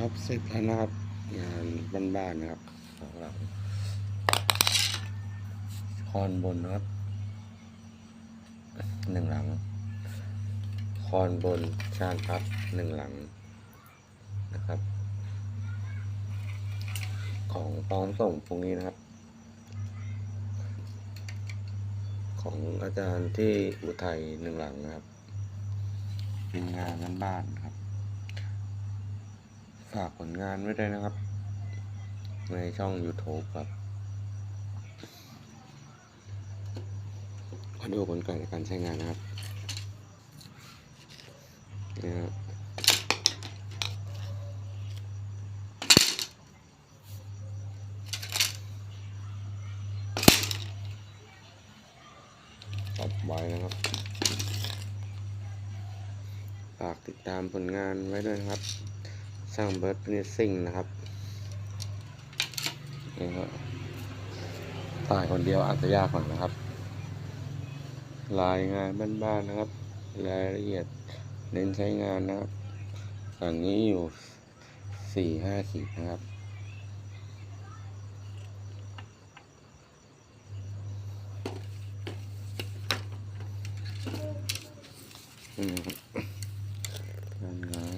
ครับเสร็จแล้วนะครับงานบ้านๆนะครับของเราคอนบนนะครับหนึ่งหลัง คอนบนชานพับหนึ่งหลังนะครับ ของพร้อมส่งพรุ่งนี้นะครับ ของอาจารย์ที่อุทัยหนึ่งหลังนะครับเป็นงานบ้านๆครับ ฝากผลงานไว้ด้วยนะครับ ในช่อง YouTube ครับมาดูผลการในการใช้งานนะครับนี่ครับตัดไว้นะครับ ฝากติดตามผลงานไว้ด้วยนะครับ ช่างเบิร์ดฟินิชซิ่งนะครับนี่ก็ถ่ายคนเดียวอาจจะยากหน่อยนะครับ ลายงานบ้านๆนะครับ รายละเอียดเน้นใช้งานนะครับฝั่งนี้อยู่สี่ห้าขีดนะครับอืมงานงาน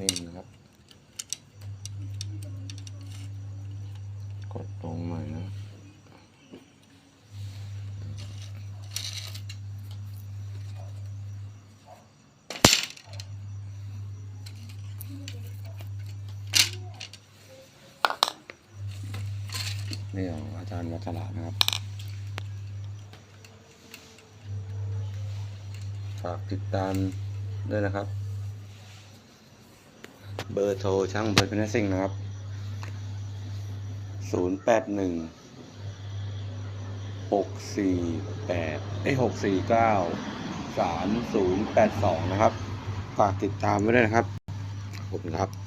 นิ่มนะครับ กดตรงใหม่นะนี่ของอาจารย์วัชระนะครับ ฝากติดตามด้วยนะครับ เบอร์โทรช่างเบอร์ดเป็นซิ่งนะครับศูนย์แปดหนึ่งหกสี่แปดไอหกสี่เก้าสามศูนย์แปดสองนะครับ ฝากติดตามไว้ด้วยนะครับ ขอบคุณครับ